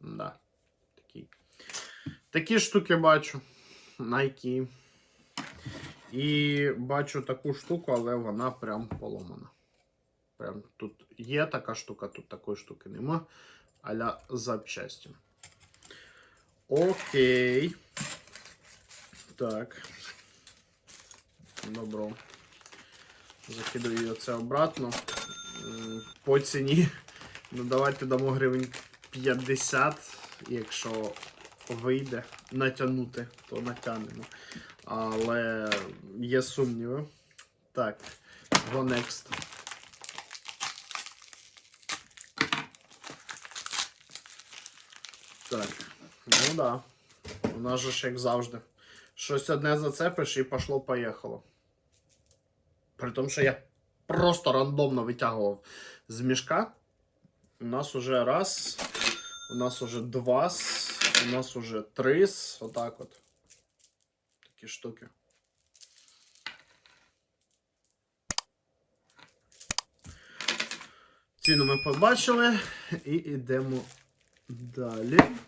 Да. Такі. Такі штуки бачу. Nike. І бачу таку штуку, але вона прям поломана. Прям тут є така штука, тут такої штуки нема. Аля запчасті. Окей. Так. Добро. Закидаю це обратно. По ціні. Ну, давайте дамо гривень 50, якщо вийде натягнути, то натягнемо. Але є сумніви. Так, go next. Так, ну да. У нас же ж як завжди. Щось одне зацепиш і пошло-поїхало. При тому, що я просто рандомно витягував з мішка. У нас уже раз, у нас уже два, у нас уже три. Отак от. Такі штуки. Ціну ми побачили і йдемо далі.